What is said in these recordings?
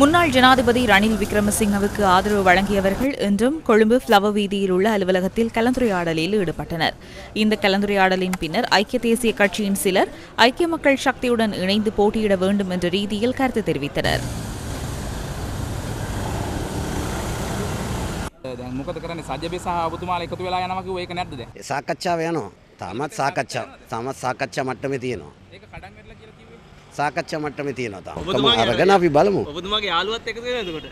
முன்னாள் ஜனாதிபதி ரணில் விக்ரமசிங்கவுக்கு ஆதரவு வழங்கியவர்கள் இன்றும் கொழும்பு ஃப்ளவர் வீதியில் உள்ள அலுவலகத்தில் கலந்துரையாடலில் ஈடுபட்டனர் இந்த கலந்துரையாடலின் பின்னர் ஐக்கிய தேசிய கட்சியின் சிலர் ஐக்கிய மக்கள் சக்தியுடன் இணைந்து போட்டியிட வேண்டும் என்ற ரீதியில் கருத்து தெரிவித்தனர் දැන් මොකද කරන්නේ සජ්ජබේ සහ ඔබතුමාලා එකතු වෙලා යනවා කිව්ව ඒක නැද්ද දැන්? සාකච්ඡාව යනවා තමත් සාකච්ඡා තමත් සාකච්ඡා මට්ටමේ තියෙනවා ඒක කඩන් වැටලා කියලා කිව්වේ. සාකච්ඡා මට්ටමේ තියෙනවා තාම. ඔක්කොම අරගෙන අපි බලමු ඔබතුමාගේ යාළුවත් එකතු වෙන එතකොට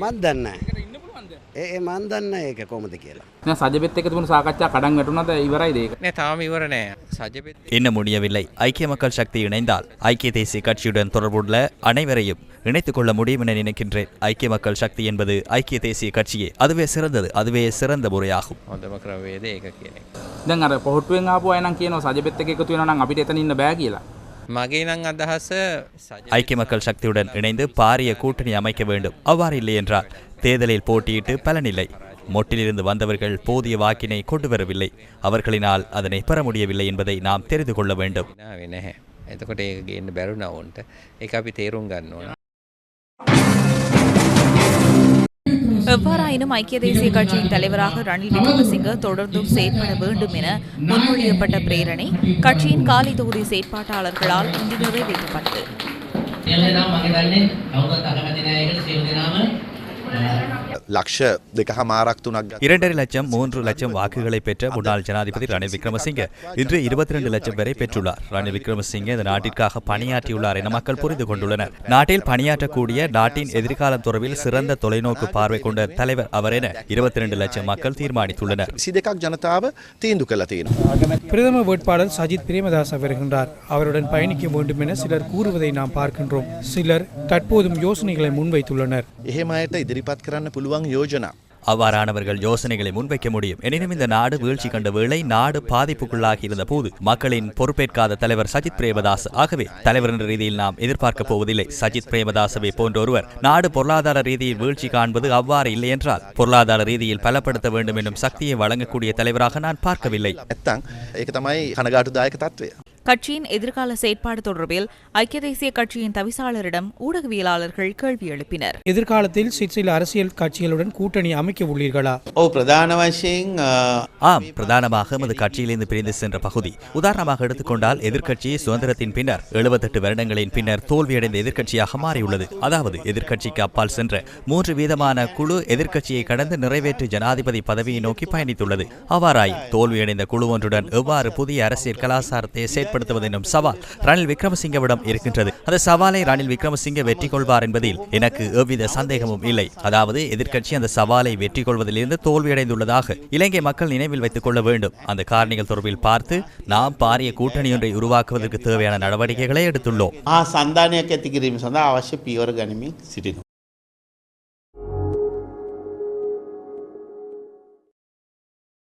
මන් දන්න ඒකට ඉන්න පුළුවන්ද? ඒ ඒ මන් දන්න ඒක කොහොමද කියලා දැන් සජ්ජබෙත් එක්ක තිබුණු සාකච්ඡා කඩන් වැටුණාද ඉවරයිද ඒක? නෑ තාම ඉවර නෑ සජපෙත් இன்னும் முடியவில்லை ஐக்கிய மக்கள் சக்தி இணைந்தால் ஐக்கிய தேசிய கட்சியுடன் தொடர்புள்ள அனைவரையும் இணைத்துக் கொள்ள முடியும் என நினைக்கின்றேன் ஐக்கிய மக்கள் சக்தி என்பது ஐக்கிய தேசிய கட்சியே அதுவே சிறந்தது அதுவே சிறந்த முறையாகும் හොඳම ක්‍රවේද ඒක කියන එක. දැන් අර පොහොට්ටුවෙන් ආපු අය නම් කියනවා සජ්ජබෙත් එක්ක එකතු වෙනවා නම් අපිට එතන ඉන්න බෑ කියලා. මගේ නං අදහස සජ ஐக்கிய மக்கள் சக்தியுடன் இணைந்து பாரிய கூட்டணி அமைக்க வேண்டும் அவ்வாறு இல்லை என்றால் தேர்தலில் போட்டியிட்டு பலனில்லை மொட்டிலிருந்து வந்தவர்கள் போதிய வாக்கினை கொண்டு வரவில்லை அவர்களினால் அதனை பெற முடியவில்லை என்பதை நாம் தெரிந்து கொள்ள வேண்டும் නාවේ නැහැ. එතකොට ඒක ගේන්න බැරුණ ඔවුන්ට එක අපි තේරුම් ගන්න எவ்வாறாயினும் ஐக்கிய தேசிய கட்சியின் தலைவராக ரணில் விக்ரமசிங்க தொடர்ந்தும் செயற்பட வேண்டும் என முன்மொழியப்பட்ட பிரேரணை கட்சியின் காலி தொகுதி செயற்பாட்டாளர்களால் இன்று நிறைவேற்றப்பட்டது இரண்டரை லட்சம் மூன்று லட்சம் வாக்குகளை பெற்ற முன்னாள் ஜனாதிபதி ரணில் விக்ரமசிங்கே இன்று இருபத்தி ரெண்டு லட்சம் வரை பெற்றுள்ளார். ரணில் விக்ரமசிங்கே இந்த நாட்டிற்காக பணியாற்றியுள்ளார் என மக்கள் புரிந்து கொண்டுள்ளனர். நாட்டில் பணியாற்றக்கூடிய நாட்டின் எதிர்காலம் தொடர்பில் சிறந்த தொலைநோக்கு பார்வை கொண்ட தலைவர் அவர் என இருபத்தி இரண்டு லட்சம் மக்கள் தீர்மானித்துள்ளனர். பிரதம வேட்பாளர் சஜித் பிரேமதாஸ் வருகின்றார். அவருடன் பயணிக்க வேண்டும் என சிலர் கூறுவதை நாம் பார்க்கின்றோம். சிலர் தற்போதும் யோசனைகளை முன்வைத்துள்ளனர். எதிர்பார்க்கிறான் புலுவாங்க மாங் யோஜனா. அவ்வாறானவர்கள் யோசனைகளை முன்வைக்க முடியும். எனினும் இந்த நாடு வீழ்ச்சி கண்ட வேளை நாடு பாதிப்புக்குள்ளாகி இருந்த போது மக்களின் பொறுப்பேற்காத தலைவர் சஜித் பிரேமதாஸ். ஆகவே தலைவர் என்ற ரீதியில் நாம் எதிர்பார்க்க போவதில்லை. சஜித் பிரேமதாசவை போன்ற ஒருவர் நாடு பொருளாதார ரீதியில் வீழ்ச்சி காண்பது அவ்வாறு இல்லை என்றால் பொருளாதார ரீதியில் பலப்படுத்த வேண்டும் என்னும் சக்தியை வழங்கக்கூடிய தலைவராக நான் பார்க்கவில்லை. கட்சியின் எதிர்கால செயற்பாடு தொடர்பில் ஐக்கிய தேசிய கட்சியின் தவிசாளரிடம் ஊடகவியலாளர்கள் கேள்வி எழுப்பினர். எதிர்காலத்தில் சிற்சில அரசியல் கட்சிகளுடன் கூட்டணி அமைக்க உள்ளீர்களா? ஓ ஆம் பிரதானமாக எமது கட்சியிலிருந்து பிரிந்து சென்ற பகுதி. உதாரணமாக எடுத்துக்கொண்டால் எதிர்க்கட்சி சுதந்திரத்தின் பின்னர் எழுபத்தெட்டு வருடங்களின் பின்னர் தோல்வியடைந்த எதிர்கட்சியாக மாறியுள்ளது. அதாவது எதிர்கட்சிக்கு அப்பால் சென்ற மூன்று வீதமான குழு எதிர்கட்சியை கடந்து நிறைவேற்று ஜனாதிபதி பதவியை நோக்கி பயணித்துள்ளது. அவ்வாறாய் தோல்வியடைந்த குழு ஒன்றுடன் எவ்வாறு புதிய அரசியல் கலாச்சாரத்தை ஏற்படுத்துவது எனும் சவால் ரணில் விக்ரமசிங்கவிடம் இருக்கின்றது. அந்த சவாலை ரணில் விக்ரமசிங்க வெற்றி கொள்வார் என்பதில் எனக்கு எவ்வித சந்தேகமும் இல்லை. அதாவது எதிர்க்கட்சி அந்த சவாலை வெற்றி கொள்வதிலிருந்து தோல்வியடைந்துள்ளதாக இலங்கை மக்கள் நினைவில் வைத்துக் கொள்ள வேண்டும். அந்த காரணிகள் தொடர்பில் பார்த்து நாம் பாரிய கூட்டணியொன்றை உருவாக்குவதற்கு தேவையான நடவடிக்கைகளை எடுத்துள்ளோம். ஆ சந்தானியக்கத்திற்கு சந்தா அவசிய பியோர் கனிமி சிட்டினோம்.